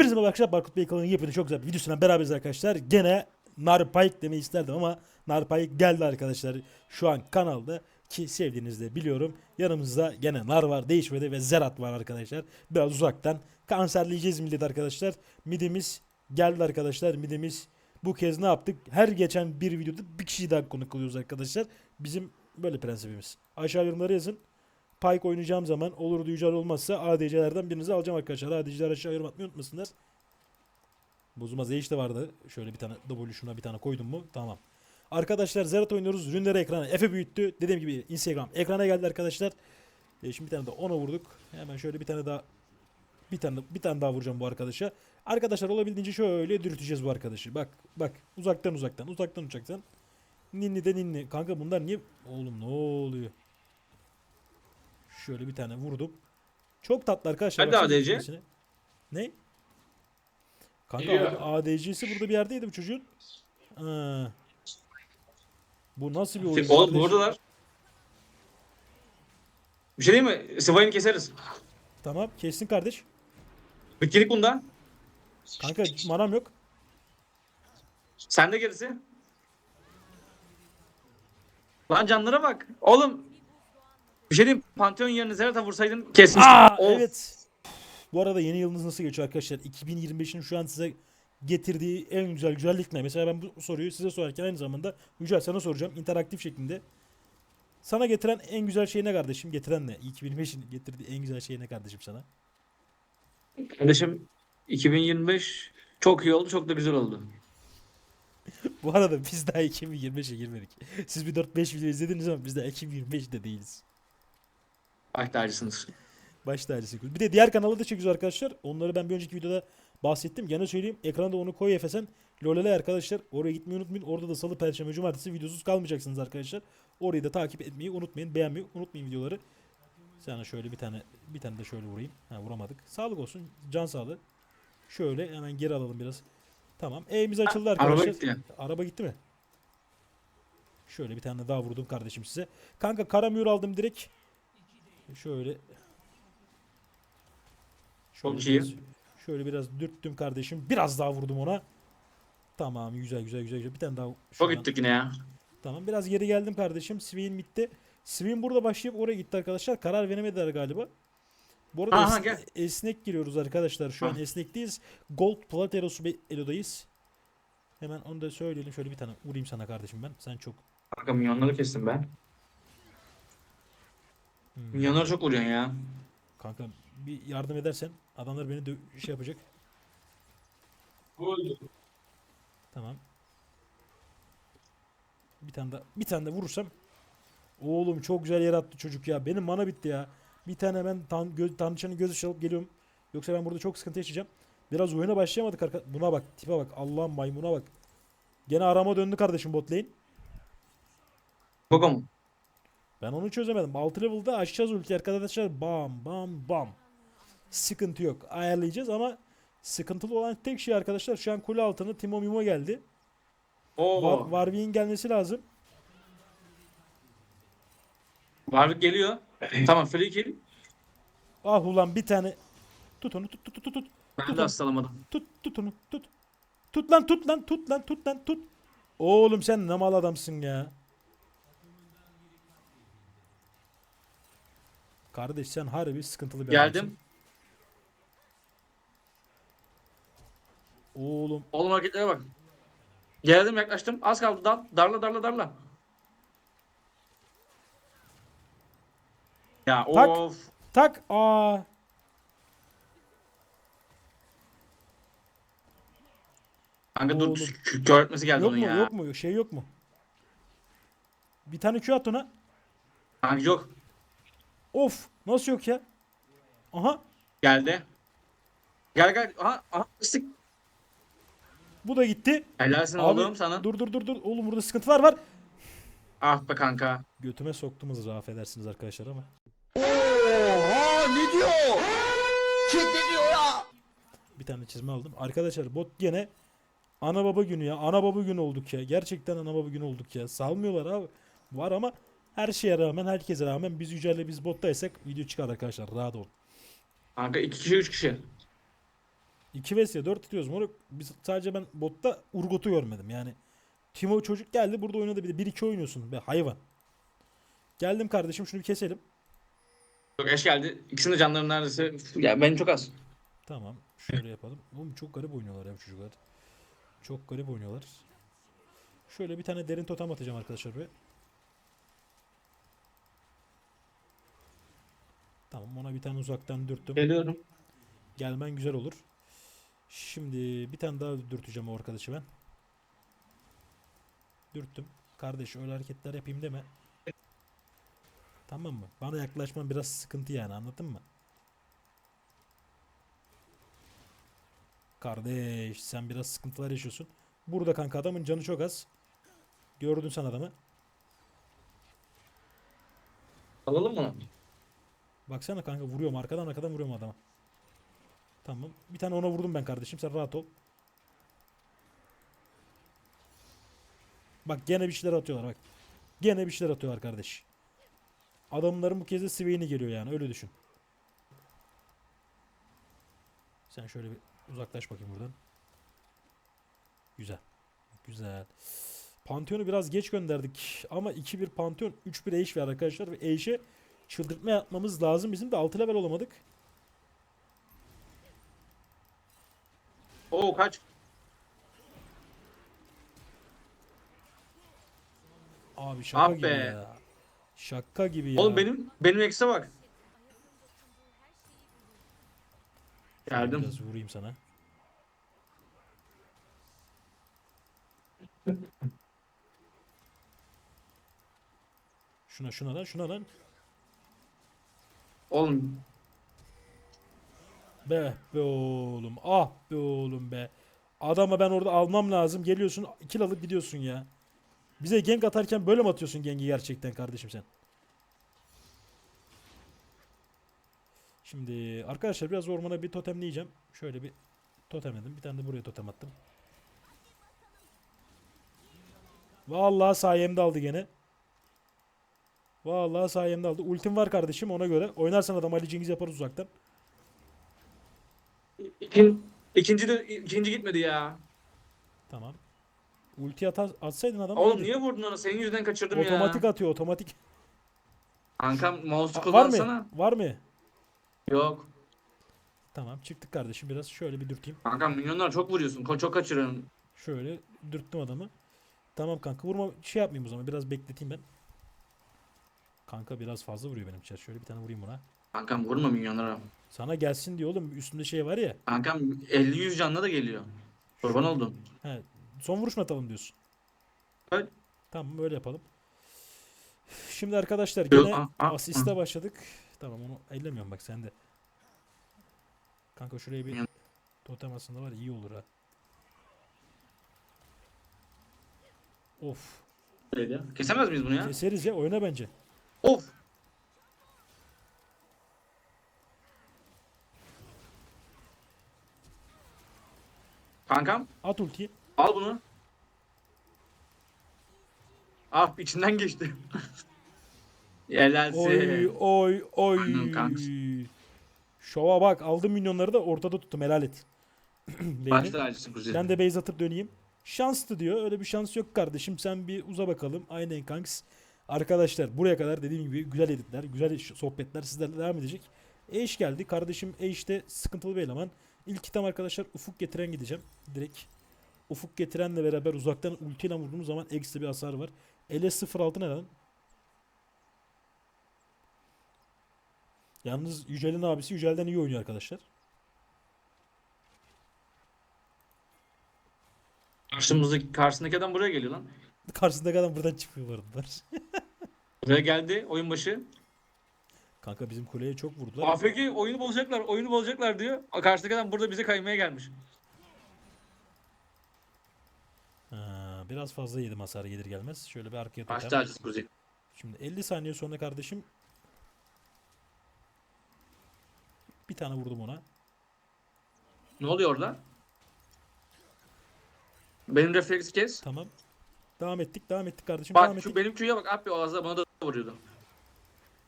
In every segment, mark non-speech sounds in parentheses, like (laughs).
Hepinize merhaba arkadaşlar. Barkut Bey kanalının yepyeni çok güzel bir videosuyla beraberiz arkadaşlar. Gene Narpayk demeyi isterdim ama Narpayk geldi arkadaşlar. Şu an kanalda ki sevdiğinizi de biliyorum. Yanımızda gene Nar var, değişmedi ve Zerat var arkadaşlar. Biraz uzaktan kanserleyeceğiz millet arkadaşlar. Midemiz geldi arkadaşlar. Midemiz bu kez ne yaptık? Her geçen bir videoda bir kişiyi daha konuk alıyoruz arkadaşlar. Bizim böyle prensibimiz. Aşağı yorumlara yazın. Pike oynayacağım zaman olur duyucular olmazsa ADC'lerden birinizi alacağım arkadaşlar. ADC'ler aşağı yorum atmayı unutmasınlar. Bozulmaz H de vardı. Şöyle bir tane W şuna bir tane koydum mu? Tamam. Arkadaşlar Zerat oynuyoruz. Rünleri ekrana. Efe büyüttü. Dediğim gibi Instagram ekrana geldi arkadaşlar. E şimdi bir tane de ona vurduk. Hemen şöyle bir tane daha bir tane bir tane daha vuracağım bu arkadaşa. Arkadaşlar olabildiğince şöyle dürteceğiz bu arkadaşı. Bak bak uzaktan uzaktan uzaktan uzaktan. Ninni de ninni. Kanka bunlar niye? Oğlum ne oluyor? Şöyle bir tane vurdum. Çok tatlı arkadaşlar. Hadi Baksana ADC. gitmesine. Ne? Kanka Geliyor. ADC'si burada bir yerdeydi bu çocuğun. Ha. Bu nasıl bir oyun? Oğlum buradalar. Bir şey değil mi? Sıvayını keseriz. Tamam kessin kardeş. Bitkilik bunda. Kanka manam yok. Sende gerisi. Lan canlara bak. Oğlum. Bir şey diyeyim. Pantheon yerine Zerat'a vursaydın kesmiştin. Aa Of. evet. Bu arada yeni yılınız nasıl geçiyor arkadaşlar? 2025'in şu an size getirdiği en güzel güzellik ne? Mesela ben bu soruyu size sorarken aynı zamanda Yücel sana soracağım interaktif şeklinde. Sana getiren en güzel şey ne kardeşim? Getiren ne? 2025'in getirdiği en güzel şey ne kardeşim sana? Kardeşim 2025 çok iyi oldu. Çok da güzel oldu. Bu arada biz daha 2025'e girmedik. Siz bir 4-5 video izlediniz ama biz daha 2025'de değiliz. Bak tacısınız. Baş tacısı. Bir de diğer kanala da çekiyoruz arkadaşlar. Onları ben bir önceki videoda bahsettim. Gene söyleyeyim. Ekrana da onu koy efesen. Lolele arkadaşlar. Oraya gitmeyi unutmayın. Orada da salı, perşembe, cumartesi videosuz kalmayacaksınız arkadaşlar. Orayı da takip etmeyi unutmayın. Beğenmeyi unutmayın videoları. Sana şöyle bir tane bir tane de şöyle vurayım. Ha vuramadık. Sağlık olsun. Can sağlığı. Şöyle hemen geri alalım biraz. Tamam. E'miz açıldı Araba arkadaşlar. gitti ya. Araba gitti mi? Şöyle bir tane daha vurdum kardeşim size. Kanka karamür aldım direkt. Şöyle. Şöyle Çok iyi. biraz- Şöyle biraz dürttüm kardeşim. Biraz daha vurdum ona. Tamam güzel güzel güzel güzel. Bir tane daha. Çok gittik yine ya. Tamam biraz geri geldim kardeşim. Swain bitti. Swain burada başlayıp oraya gitti arkadaşlar. Karar veremediler galiba. Bu arada Aha, es- gel. esnek giriyoruz arkadaşlar. Şu an Ha. esnekteyiz. Gold Plateros Elo'dayız. Hemen onu da söyleyelim. Şöyle bir tane vurayım sana kardeşim ben. Sen çok Kanka milyonları kestim ben. Hmm. Milyonları çok vuruyorsun ya. kanka bir yardım edersen adamlar beni dö- şey yapacak. Tamam. Bir tane de bir tane de vurursam Oğlum çok güzel yer attı çocuk ya. Benim mana bitti ya. Bir tane ben tan göz tanrıçanın gözü alıp geliyorum. Yoksa ben burada çok sıkıntı yaşayacağım. Biraz oyuna başlayamadık arka. Buna bak, tipe bak. Allah'ım maymuna bak. Gene arama döndü kardeşim bot lane. Mu? Ben onu çözemedim. 6 level'da açacağız ulti arkadaşlar. Bam bam bam. Sıkıntı yok. Ayarlayacağız ama sıkıntılı olan tek şey arkadaşlar şu an kule altına Timo Mimo geldi. Oo. Var, Warwick'in gelmesi lazım. Warwick geliyor. (clears throat) tamam free kill. Ah ulan bir tane. Tut onu tut tut tut tut. Tut, Ben Tut de hastalamadım. tut, tut onu tut. Tut lan tut lan tut lan tut lan tut. Oğlum sen ne mal adamsın ya. Kardeş sen harbi sıkıntılı bir adamsın. Geldim. Oğlum Oğlum hareketlere bak. Geldim yaklaştım. Az kaldı dal. Darla darla darla. Ya Tak. of. tak aa. Kanka dur Oğlum. kö- kör etmesi geldi Yok onun mu ya. yok mu şey yok mu? Bir tane Q at ona. Kanka yok. Of nasıl yok ya? Aha Geldi. Gel gel. Aha aha ısık. bu da gitti. Helalsin Abi, oğlum sana. Dur dur dur dur. Oğlum burada sıkıntılar var. Ah be kanka. Götüme soktuğumuz affedersiniz arkadaşlar ama. Oha ne diyor? Kim ne diyor ya? Bir tane çizme aldım. Arkadaşlar bot gene ana baba günü ya. Ana baba günü olduk ya. Gerçekten ana baba günü olduk ya. Salmıyorlar abi. Var ama her şeye rağmen herkese rağmen biz Yücel'le biz bottaysak video çıkar arkadaşlar. Rahat olun. Kanka iki kişi üç kişi. 2 vs 4 tutuyoruz moruk. Biz sadece ben botta Urgot'u görmedim yani. Timo çocuk geldi burada oynadı bir de 1-2 oynuyorsun be hayvan. Geldim kardeşim şunu bir keselim. Çok eş geldi. İkisinin de canları neredeyse. Ya benim çok az. Tamam şöyle yapalım. Oğlum çok garip oynuyorlar ya bu çocuklar. Çok garip oynuyorlar. Şöyle bir tane derin totem atacağım arkadaşlar buraya. Tamam ona bir tane uzaktan dürttüm. Geliyorum. Gelmen güzel olur. Şimdi bir tane daha dürteceğim o arkadaşı ben. Dürttüm. Kardeş öyle hareketler yapayım deme. Tamam mı? Bana yaklaşman biraz sıkıntı yani anladın mı? Kardeş sen biraz sıkıntılar yaşıyorsun. Burada kanka adamın canı çok az. Gördün sen adamı. Alalım mı? Baksana kanka vuruyorum arkadan arkadan vuruyorum adama. Tamam. Bir tane ona vurdum ben kardeşim. Sen rahat ol. Bak gene bir şeyler atıyorlar bak. Gene bir şeyler atıyorlar kardeş. Adamların bu kez de Swain'i geliyor yani öyle düşün. Sen şöyle bir uzaklaş bakayım buradan. Güzel. Güzel. Pantheon'u biraz geç gönderdik ama 2-1 Pantheon 3-1 Ashe var arkadaşlar ve Ashe'e çıldırtma yapmamız lazım. Bizim de 6 level olamadık. Oo kaç. Abi şaka Ah gibi be. ya. Şaka gibi ya. Oğlum benim benim ekse bak. Şöyle Geldim. Biraz vurayım sana. (laughs) Şuna şuna lan şuna lan. Oğlum Be be oğlum. Ah be oğlum be. Adama ben orada almam lazım. Geliyorsun kill alıp gidiyorsun ya. Bize gank atarken böyle mi atıyorsun gengi gerçekten kardeşim sen? Şimdi arkadaşlar biraz ormana bir totemleyeceğim. Şöyle bir totemledim. Bir tane de buraya totem attım. Vallahi sayemde aldı gene. Vallahi sayemde aldı. Ultim var kardeşim ona göre. Oynarsan adam Ali Cengiz yaparız uzaktan. ikin, ikinci de ikinci gitmedi ya. Tamam. Ulti atar, atsaydın adam. Oğlum niye vurdun onu? Senin yüzünden kaçırdım ya. Otomatik atıyor otomatik. Kankam mouse'u Var kullansana. mı? Var mı? Yok. Tamam çıktık kardeşim biraz şöyle bir dürteyim. Kankam milyonlar çok vuruyorsun. Ko- Çok kaçırıyorsun. Şöyle dürttüm adamı. Tamam kanka vurma şey yapmayayım o zaman biraz bekleteyim ben. Kanka biraz fazla vuruyor benim içer. Şöyle bir tane vurayım buna. Kankam vurma milyonlara. Sana gelsin diyor oğlum üstünde şey var ya. Kankam 50-100 canlı da geliyor. Kurban oldum. He, son vuruş mu atalım diyorsun? Evet. Tamam öyle yapalım. Şimdi arkadaşlar Yok, gene ah, asiste başladık. Tamam onu ellemiyorum bak sende. Kanka şuraya bir totem aslında var iyi olur ha. Of. Öyle. Kesemez miyiz bunu ya? Keseriz ya oyna bence. Of. Kankam At ultiyi. al bunu. Ah içinden geçti. (laughs) Helalsin. Oy oy oy. Aynen kanks. Şova bak aldım minyonları da ortada tuttum helal et. (clears throat) Beyni. Acısın. Ben de base atıp döneyim. Şanstı diyor. Öyle bir şans yok kardeşim. Sen bir uza bakalım. Aynen kanks. Arkadaşlar buraya kadar dediğim gibi güzel editler, güzel sohbetler sizlerle devam edecek. Eş geldi. Kardeşim Eş'te sıkıntılı bir eleman. İlk item arkadaşlar ufuk getiren gideceğim. Direkt. Ufuk getirenle beraber uzaktan ultiyle vurduğumuz zaman ekstra bir hasar var. LS06 ne lan? Yalnız Yücel'in abisi Yücel'den iyi oynuyor arkadaşlar. Karşımızdaki, karşısındaki adam buraya geliyor lan. Karşısındaki adam buradan çıkıyor bu arada. (laughs) Buraya geldi oyun başı. Kanka bizim kuleye çok vurdular. AFK oyunu bozacaklar, oyunu bozacaklar diyor. Karşıdaki adam burada bize kaymaya gelmiş. Ha, biraz fazla yedim hasar gelir gelmez. Şöyle bir arkaya Başta totem. acısın kuzi. Şimdi 50 saniye sonra kardeşim bir tane vurdum ona. Ne oluyor orada? Benim refleksi kes. Tamam. Devam ettik, devam ettik kardeşim. devam Bak ettik. şu benim Q'ya bak abi o ağzına bana da vuruyordu.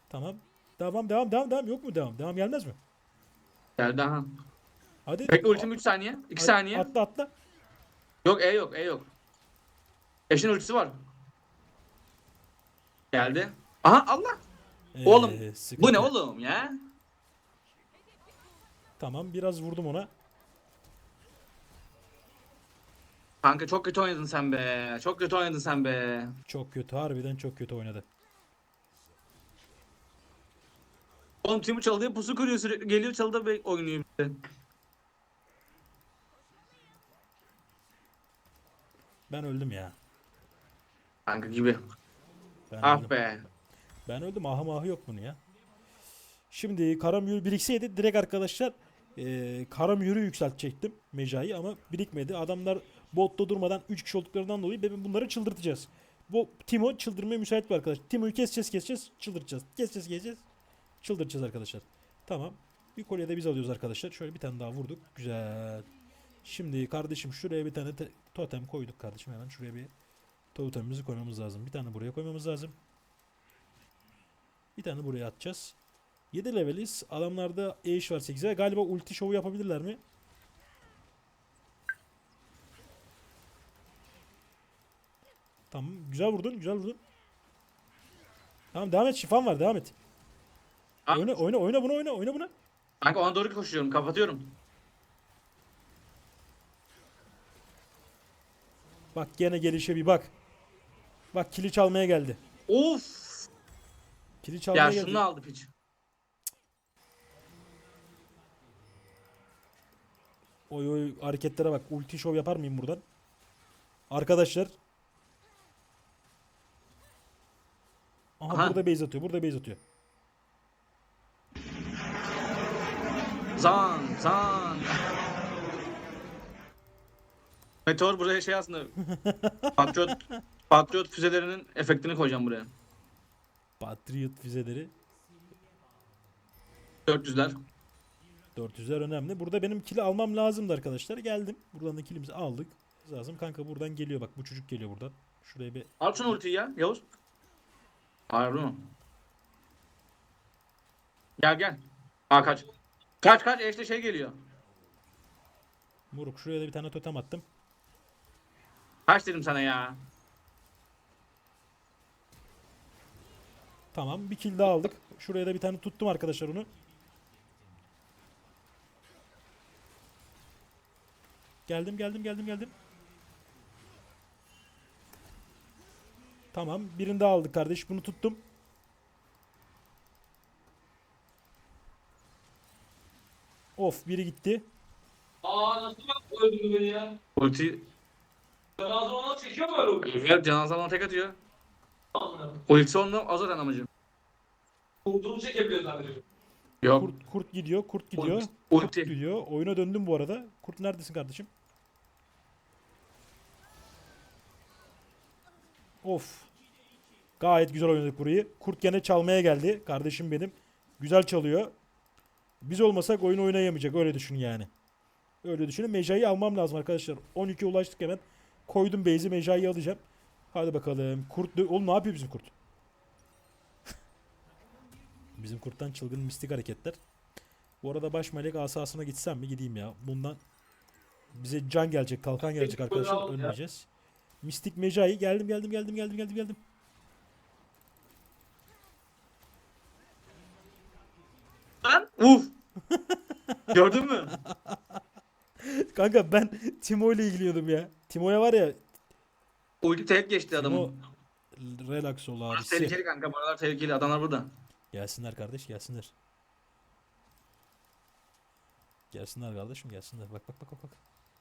Tamam. Devam, devam, devam, devam. Yok mu devam? Devam gelmez mi? Geldi aha. Hadi. Bekle ultim 3 saniye. 2 Hadi, saniye. Atla atla. Yok E yok E yok. Eşin ultisi var. Geldi. Aha Allah. Oğlum, Ee, Bu sıkıntı. ne oğlum ya? Tamam biraz vurdum ona. Kanka çok kötü oynadın sen be. Çok kötü oynadın sen be. Çok kötü harbiden çok kötü oynadı. Oğlum Timur çalıyor pusu kuruyor sürekli. Geliyor çalıda ve oynuyor bir de. Ben öldüm ya. Kanka gibi. Ben Ah öldüm. be. Ben öldüm ahı mahı yok bunu ya. Şimdi Karamür birikseydi direkt arkadaşlar e, Karamür'ü yükseltecektim Mecai ama birikmedi. Adamlar botta durmadan 3 kişi olduklarından dolayı ben bunları çıldırtacağız. Bu Timo çıldırmaya müsait bir arkadaş. Timo'yu keseceğiz keseceğiz çıldırtacağız. Keseceğiz keseceğiz çıldırtacağız arkadaşlar. Tamam. Bir kolye de biz alıyoruz arkadaşlar. Şöyle bir tane daha vurduk. Güzel. Şimdi kardeşim şuraya bir tane te- totem koyduk kardeşim. Hemen şuraya bir totemimizi koymamız lazım. Bir tane buraya koymamız lazım. Bir tane buraya atacağız. 7 leveliz. Adamlarda Eş var 8'e. Galiba ulti şovu yapabilirler mi? Tamam. Güzel vurdun. Güzel vurdun. Tamam devam et. Şifan var. Devam et. Ah. Oyna oyna oyna bunu oyna. Oyna bunu. Kanka ona doğru koşuyorum. Kapatıyorum. Bak gene gelişe bir bak. Bak kili çalmaya geldi. Of. Kili çalmaya Ya geldi. şunu aldı piç. Oy oy hareketlere bak. Ulti şov yapar mıyım buradan? Arkadaşlar. Aha, Aha. burada base atıyor. Burada base atıyor. Zan zan. Meteor buraya şey aslında. Patriot, Patriot füzelerinin efektini koyacağım buraya. Patriot füzeleri. 400'ler. 400'ler önemli. Burada benim kili almam lazımdı arkadaşlar. Geldim. Buradan da kilimizi aldık. Lazım. Kanka buradan geliyor bak. Bu çocuk geliyor buradan. Şuraya bir Al şunu ultiyi ya Yavuz. Harbi mi? Gel gel. Aa kaç. Kaç kaç işte şey geliyor. Moruk şuraya da bir tane totem attım. Kaç dedim sana ya. Tamam. Bir kill daha aldık. Şuraya da bir tane tuttum arkadaşlar onu. Geldim geldim geldim geldim. Tamam. Birini daha aldık kardeş. Bunu tuttum. Of biri gitti. Aa nasıl bak öldürdü beni ya? Ulti. Ağzıma ona çekiyor mu öyle okuyor? Gel cenaze alana tek atıyor. Anladım. Ultisi onunla o zaten amacım. Kurtuluş çek yapıyor zannediyorum. Yok. Kurt, kurt gidiyor. Kurt gidiyor. Ulti. Kurt Ulti. gidiyor. Oyuna döndüm bu arada. Kurt neredesin kardeşim? Of. Gayet güzel oynadık burayı. Kurt gene çalmaya geldi. Kardeşim benim. Güzel çalıyor. Biz olmasak oyun oynayamayacak. Öyle düşün yani. Öyle düşünün. Mecai'yi almam lazım arkadaşlar. 12'ye ulaştık hemen. Koydum base'i Mecai'yi alacağım. Hadi bakalım. Kurt oğlum ne yapıyor bizim kurt? (laughs) bizim kurttan çılgın mistik hareketler. Bu arada baş melek asasına gitsem mi gideyim ya. Bundan bize can gelecek, kalkan gelecek arkadaşlar. Ölmeyeceğiz. Mistik Mecai geldim geldim geldim geldim geldim geldim. Lan. Uf. Gördün mü? (laughs) Kanka ben Timo ile ilgileniyordum ya. Timo'ya var ya Ulti tek geçti adamın. relax ol Burası abisi. tehlikeli kanka. Buralar tehlikeli. Adamlar burada. Gelsinler kardeş gelsinler. Gelsinler kardeşim gelsinler. Bak bak bak bak. bak.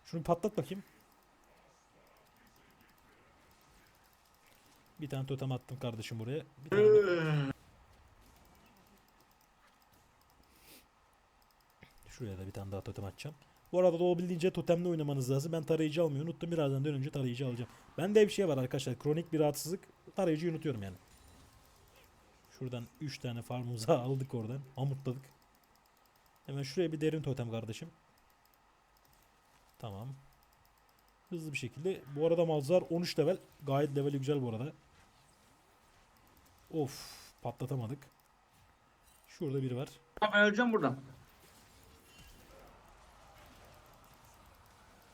Şunu patlat bakayım. Bir tane totem attım kardeşim buraya. Bir tane Şuraya da bir tane daha totem atacağım. Bu arada da olabildiğince totemle oynamanız lazım. Ben tarayıcı almayı unuttum. Birazdan dönünce tarayıcı alacağım. Bende bir şey var arkadaşlar. Kronik bir rahatsızlık. Tarayıcıyı unutuyorum yani. Şuradan 3 tane farmımızı (laughs) aldık oradan. Amutladık. Hemen şuraya bir derin totem kardeşim. Tamam. Hızlı bir şekilde. Bu arada Malzar 13 level. Gayet leveli güzel bu arada. Of patlatamadık. Şurada biri var. Ben öleceğim buradan.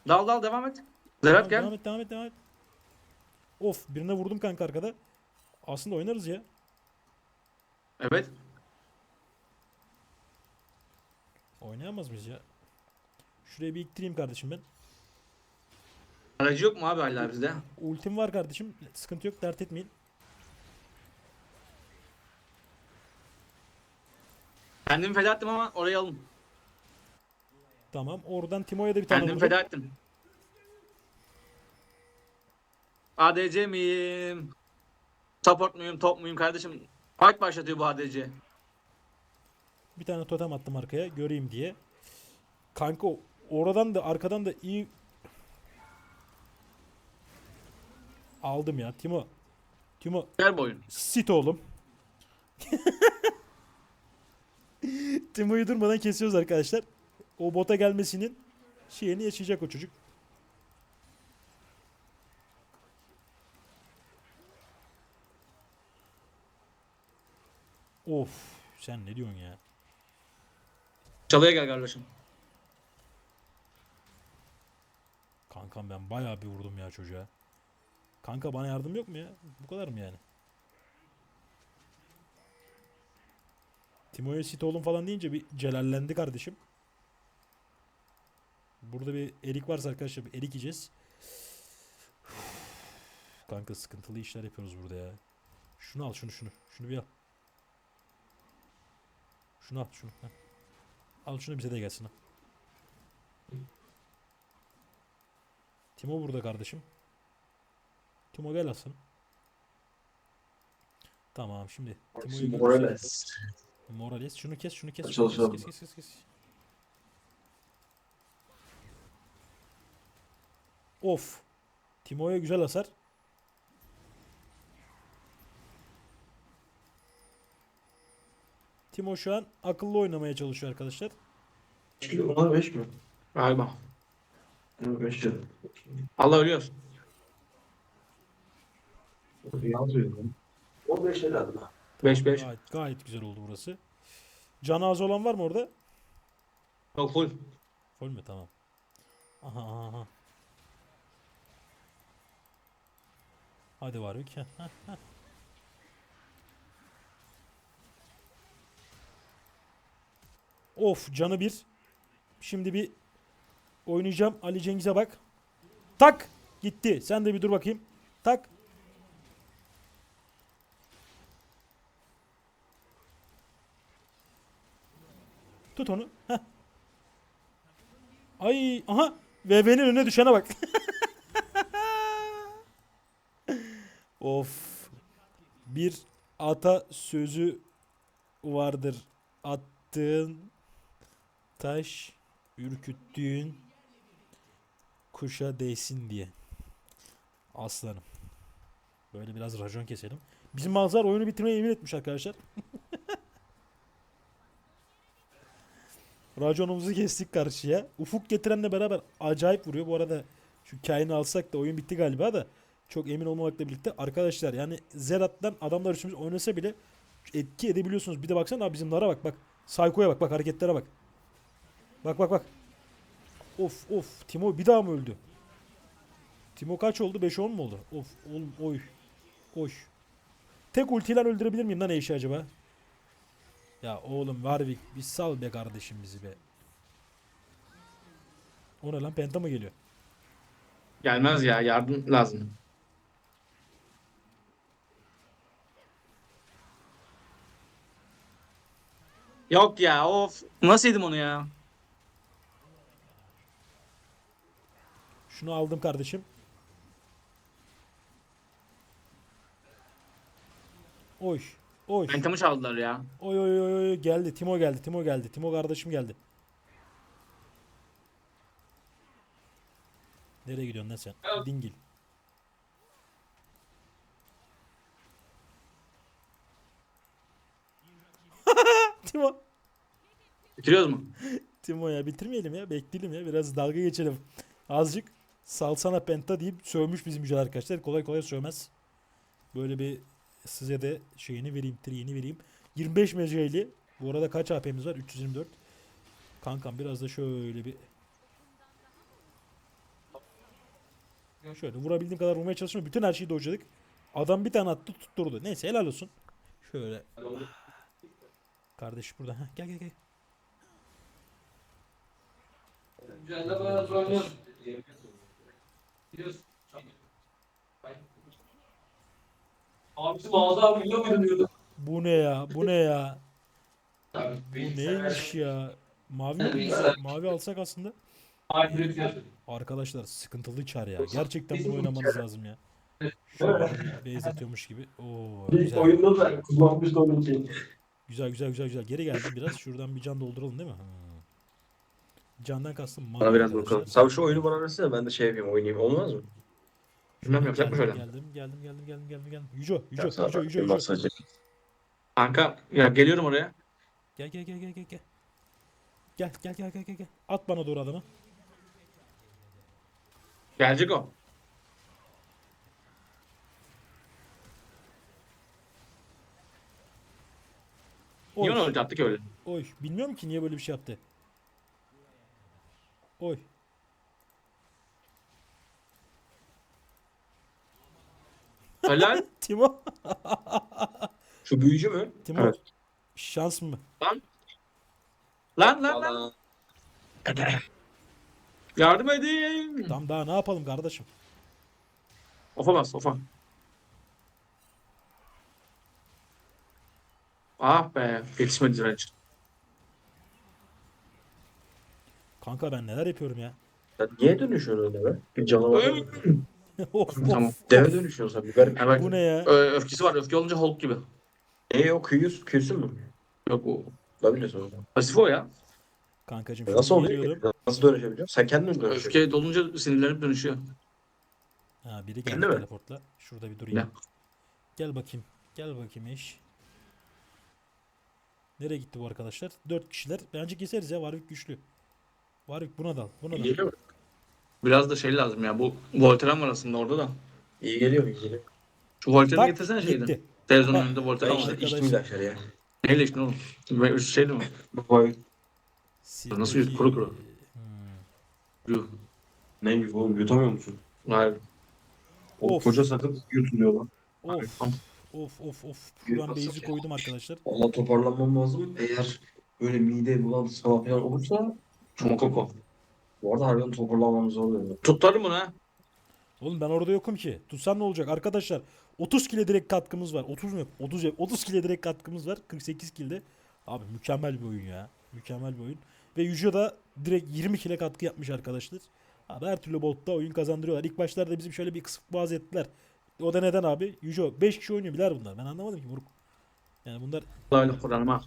Dal dal devam et. Zerat Devam gel. et devam et devam et. Of birine vurdum kanka arkada. Aslında oynarız ya. Evet. Oynayamaz mıyız ya? Şuraya bir iktireyim kardeşim ben. Aracı yok mu abi hala bizde? Ultim var kardeşim. Sıkıntı yok dert etmeyin. Kendimi feda ettim ama orayı alın. Tamam. Oradan Timo'ya da bir tane Kendimi vurdum. feda ettim. ADC miyim? Support muyum, top muyum kardeşim? Fight başlatıyor bu ADC. Bir tane totem attım arkaya göreyim diye. Kanka oradan da arkadan da iyi aldım ya Timo. Timo Gel bu oyun. sit oğlum. (laughs) Timo'yu durmadan kesiyoruz arkadaşlar. O bota gelmesinin şeyini yaşayacak o çocuk. Of sen ne diyorsun ya? Çalıya gel kardeşim. Kankam ben bayağı bir vurdum ya çocuğa. Kanka bana yardım yok mu ya? Bu kadar mı yani? Timo'ya sit oğlum falan deyince bir celallendi kardeşim. Burada bir erik varsa arkadaşlar bir erik yiyeceğiz. Kanka sıkıntılı işler yapıyoruz burada ya. Şunu al şunu şunu. Şunu bir al. Şunu al şunu. heh. Al şunu bize de gelsin. ha. Timo burada kardeşim. Timo gel asın. Tamam şimdi. Timo'yu Morales. Morales. Şunu kes, şunu kes. Şunu kes, kes, kes, kes, Of. Timo'ya güzel hasar. Timo şu an akıllı oynamaya çalışıyor arkadaşlar. 5 kilo. Onlar 5 mi? Galiba. 5 kilo. Allah ölüyor. Yazmıyor lan. O 5 herhalde. 5-5. Gayet, gayet güzel oldu burası. Canı az olan var mı orada? Yok full. Full mü? Tamam. Aha aha aha. Hadi Warwick. Heh, heh. Of canı bir. Şimdi bir oynayacağım. Ali Cengiz'e bak. Tak. Gitti. Sen de bir dur bakayım. Tak. Tut onu. Heh. Ay aha VV'nin önüne düşene bak. (laughs) of. Bir ata sözü vardır. Attığın taş ürküttüğün kuşa değsin diye. Aslanım. Böyle biraz rajon keselim. Bizim Mazhar oyunu bitirmeye yemin etmiş arkadaşlar. (laughs) Raconumuzu kestik karşıya. Ufuk getirenle beraber acayip vuruyor. Bu arada şu kaini alsak da oyun bitti galiba da. Çok emin olmamakla birlikte arkadaşlar yani Zerat'tan adamlar üstümüz oynasa bile etki edebiliyorsunuz. Bir de baksana abi bizim Lara bak bak. Sayko'ya bak bak hareketlere bak. Bak bak bak. Of of Timo bir daha mı öldü? Timo kaç oldu? 5-10 mu oldu? Of oğlum oy. Oy. Tek ultiyle öldürebilir miyim lan Eşi acaba? Ya oğlum Warwick bir sal be kardeşim bizi be. O ne lan penta mı geliyor? Gelmez ya yardım lazım. Yok ya of. Nasıl yedim onu ya? Şunu aldım kardeşim. Oy. Oy. Pentamı çaldılar ya. Oy oy oy oy geldi. Timo geldi. Timo geldi. Timo kardeşim geldi. Nereye gidiyorsun lan sen? Dingil. Timo. Bitiriyoruz mu? Timo ya bitirmeyelim ya. Bekleyelim ya. Biraz dalga geçelim. Azıcık salsana penta deyip sövmüş bizim güzel arkadaşlar. Kolay kolay sövmez. Böyle bir size de şeyini vereyim. Triğini vereyim. 25 meceli. Bu arada kaç AP'miz var? 324. Kankam biraz da şöyle bir Şöyle vurabildiğim kadar vurmaya çalışıyorum. Bütün her şeyi dojladık. Adam bir tane attı tutturdu. Neyse helal olsun. Şöyle kardeş burada. Heh, gel gel gel. Güzel bayağı zorluyorsun. Biliyorsun. Abi diyordu. Bu ne ya? Bu ne ya? Bu neymiş ya? Mavi? Mavi alsak aslında. Arkadaşlar sıkıntılı çar ya. Gerçekten bunu oynamanız lazım ya. Şu an atıyormuş gibi. Oo, güzel. oyunda da kullanmış da onun için. Güzel güzel güzel güzel. Geri geldim biraz. Şuradan bir can dolduralım değil mi? Candan kastım Bana biraz bakalım. Sen şu oyunu bana versene ben de şey yapayım oynayayım. Olmaz mı? Bilmem yapacak mı şöyle? geldim geldim geldim geldim geldim geldim. Yüco Yüco Yüco Yüco Yüco. masajı. Kanka ya geliyorum oraya. Gel gel gel gel gel gel. Gel gel gel gel gel gel. At bana doğru adamı. Gelecek o. Niye onu Oy. öyle attık öyle? Oy. Bilmiyorum ki niye böyle bir şey yaptı. Oy. Helal. (laughs) Timo. Şu büyücü mü? Timo. Evet. Şans mı? lan lan lan. Valla. Yardım edin. Tam daha ne yapalım kardeşim? Ofa bas ofa. Ah be yetişmedi direnç. Kanka ben neler yapıyorum ya. Sen niye dönüşüyorsun öyle be? Bir canavar. (laughs) of, Tamam. of. Deve dönüşüyorsun sen. Bir garip. Evet. Bu ne ya? Ö- öfkesi var. Öfke olunca Hulk gibi. E o kıyıyorsun, kıyıyorsun mu? Yok o. Ben biliyorsun o zaman. Pasif o ya. Kankacım Nasıl oluyor geliyorum. ki? Nasıl dönüşebiliyorsun? Sen kendin mi dönüşüyorsun? Öfke dolunca sinirlenip dönüşüyor. Ha biri Kendi geldi mi? teleportla. Şurada bir durayım. Ne? Gel bakayım. Gel bakayım eş. Nereye gitti bu arkadaşlar? Dört kişiler. Bence keseriz ya. Warwick güçlü. Warwick buna dal. Buna dal. Geliyor? Biraz da şey lazım ya. Bu Voltaren var aslında orada da. İyi geliyor? İyi geliyor. Şu Voltaren'i Bak getirsene şeyden. gitti. Televizyonun Bak. önünde işte var. Arkadaş- içtim ilaçları ya. Neyle içtin oğlum? Ben şeydi mi? Sirkteki- Nasıl yut- kuru kuru? Hmm. Yuh. ne gibi oğlum yutamıyor musun? Hayır. O Of. koca sakız yutuluyor lan. Of. Of of of. Şu an Yutmasın base'i koydum arkadaşlar. Valla toparlanmam lazım. Eğer böyle mide bulantısı falan filan olursa Çok koko. bu arada harbiden toparlanmamız zor oluyor. Tutarım bunu ha. Oğlum ben orada yokum ki. Tutsam ne olacak? Arkadaşlar 30 kile direkt katkımız var. 30 mu? 30 ya- 30 kile direkt katkımız var. 48 kilde. Abi mükemmel bir oyun ya. Mükemmel bir oyun. Ve Yujo da direkt 20 kile katkı yapmış arkadaşlar. Abi her türlü botta oyun kazandırıyorlar. İlk başlarda bizim şöyle bir kısık boğaz ettiler. O da neden abi? Yujo 5 kişi oynuyor biler bunlar. Ben anlamadım ki Buruk. Yani bunlar Allah'ıyla Kur'an'ım ha.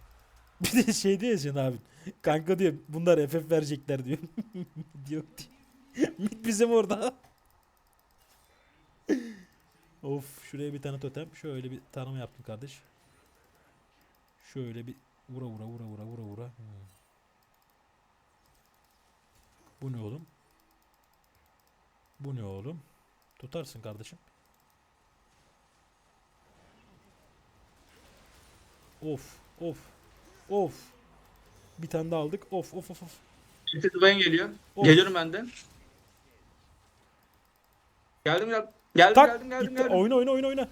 (laughs) bir de şey diyor senin abi. Kanka diyor bunlar FF verecekler diyor. (laughs) diyor. Mit bizim orada. (laughs) of şuraya bir tane totem. Şöyle bir tanım yaptım kardeş. Şöyle bir vura vura vura vura vura vura. Hmm. Bu ne oğlum? Bu ne oğlum? Tutarsın kardeşim. Of of of. Bir tane daha aldık. Of of of of. Şimdi Dwayne geliyor. Of. Geliyorum ben de. Geldim gel. Geldim Tak geldim geldim gitti. geldim. Oyna oyna oyna oyna.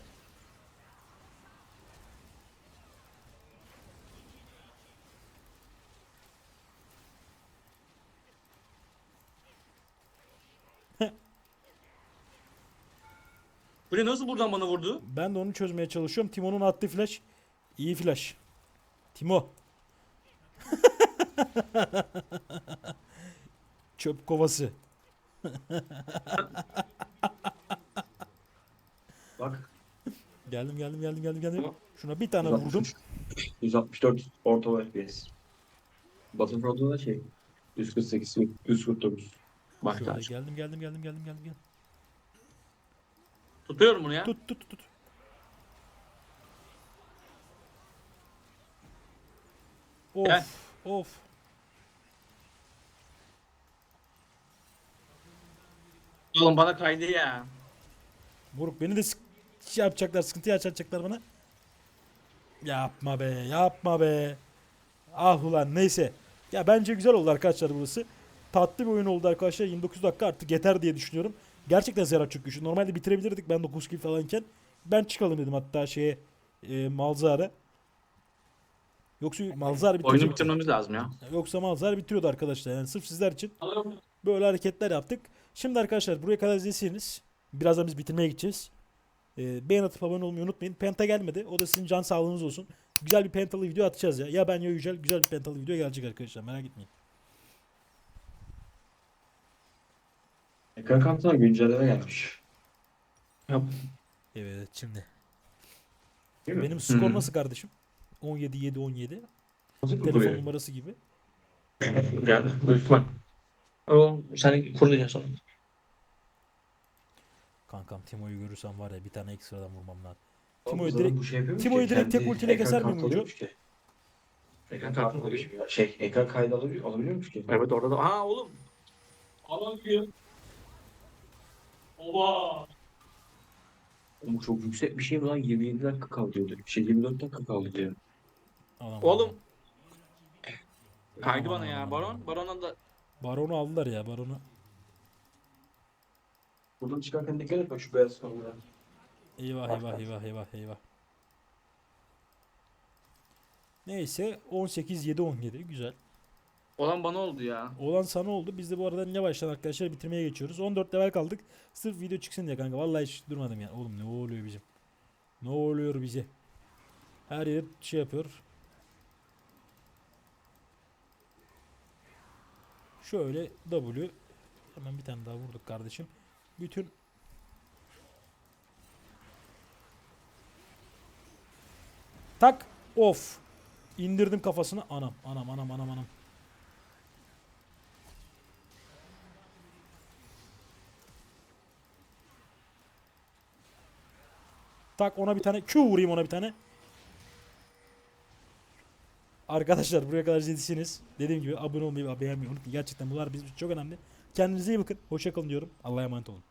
Bu ne nasıl buradan bana vurdu? Ben de onu çözmeye çalışıyorum. Timo'nun attığı flash iyi flash. Timo. (laughs) Çöp kovası. (laughs) Bak. Geldim geldim geldim geldim geldim. Şuna bir tane vurdum. 164 ortalama FPS. Battlefront'da da şey 148, 149. Bak geldim geldim geldim geldim geldim geldim. Tutuyorum bunu ya. Tut tut tut. Of Gel. of. Oğlum bana kaydı ya. Buruk beni de sık şey yapacaklar, sıkıntı yaşatacaklar bana. Yapma be, yapma be. Ah ulan neyse. Ya bence güzel oldu arkadaşlar burası. Tatlı bir oyun oldu arkadaşlar. 29 dakika artık yeter diye düşünüyorum. Gerçekten Serhat çok güçlü. Normalde bitirebilirdik ben 9 kill falanken. Ben çıkalım dedim hatta şeye e, Malzar'a. Yoksa Malzar Oyunu bitirecekti. bitirmemiz lazım ya. Yoksa Malzar bitiriyordu arkadaşlar. Yani sırf sizler için böyle hareketler yaptık. Şimdi arkadaşlar buraya kadar izlediyseniz birazdan biz bitirmeye gideceğiz. Ee, beğen atıp abone olmayı unutmayın. Penta gelmedi. O da sizin can sağlığınız olsun. Güzel bir pentalı video atacağız ya. Ya ben ya Yücel güzel bir pentalı video gelecek arkadaşlar. Merak etmeyin. Ekran kartına güncelleme gelmiş. Evet şimdi. Benim skor nasıl kardeşim? 17 7 17. Nasıl Telefon numarası gibi. (laughs) Geldi. Büyük ihtimal. O sen kurulayacaksın sonra. Kankam Timo'yu görürsem var ya bir tane ekstradan vurmam lazım. Oğlum Timo'yu direkt- şey Timo'yu direkt tek ultiyle keser miyim ki. Ekran kartı ya. Şey, ekran kaydı alabiliyor, alabiliyormuş ki. Evet orada da. Ha oğlum. Alamıyorum. Oba. Bu çok yüksek bir şey mi lan? 27 dakika kaldı diyordu. Şey 24 dakika kaldı diyor. Aman Oğlum. Kaydı bana ya. Baron. Baron'a da. Baronu aldılar ya baronu. Buradan çıkarken dikkat et bak şu beyaz konuda. Eyvah Bak, eyvah bak. eyvah eyvah eyvah. Neyse 18 7 17 güzel. Olan bana oldu ya. Olan sana oldu. Biz de bu arada yavaştan arkadaşlar bitirmeye geçiyoruz. 14 level kaldık. Sırf video çıksın diye kanka. Vallahi hiç durmadım yani. Oğlum ne oluyor bizim? Ne oluyor bize? Her yer şey yapıyor. Şöyle W. Hemen bir tane daha vurduk kardeşim. Bütün Tak of. İndirdim kafasını. Anam anam anam anam anam. Tak ona bir tane Q vurayım ona bir tane. Arkadaşlar buraya kadar izlediyseniz dediğim gibi abone olmayı beğenmeyi unutmayın. Gerçekten bunlar bizim için çok önemli. Kendinize iyi bakın. Hoşça kalın diyorum. Allah'a emanet olun.